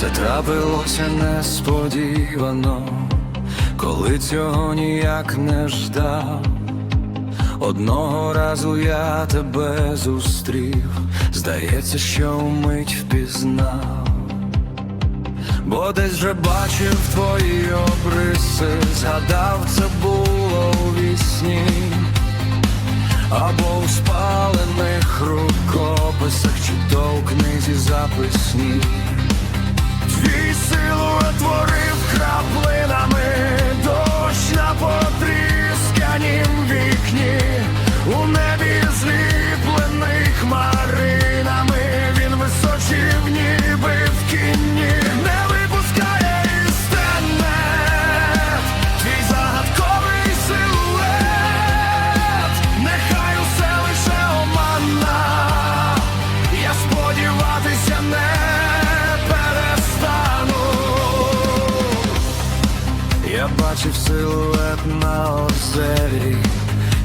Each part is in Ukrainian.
Це трапилося несподівано, коли цього ніяк не ждав. Одного разу я тебе зустрів, здається, що вмить впізнав, бо десь вже бачив твої обриси, згадав, це було у вісні, або у спалених рукописах, чи то у книзі записні. Бачив силует на озері,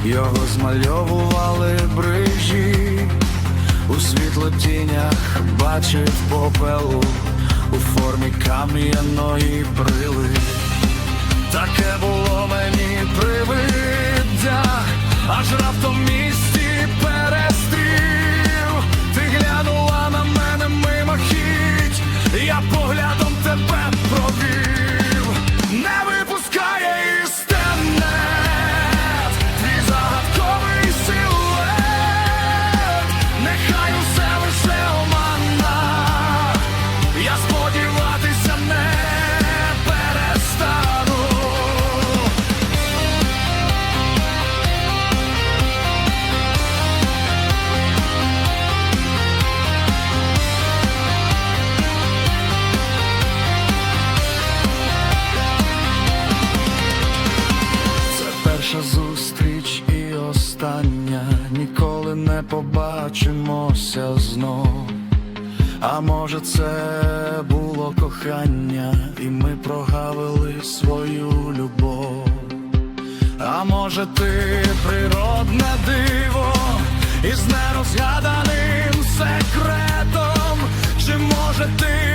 його змальовували брижі, у світлотінях бачив попелу у формі кам'яної брили. Таке було мені привиддя, зустріч і остання. Ніколи не побачимося знов. А може, це було кохання, і ми прогавили свою любов. А може, ти природне диво із нерозгаданим секретом, чи може ти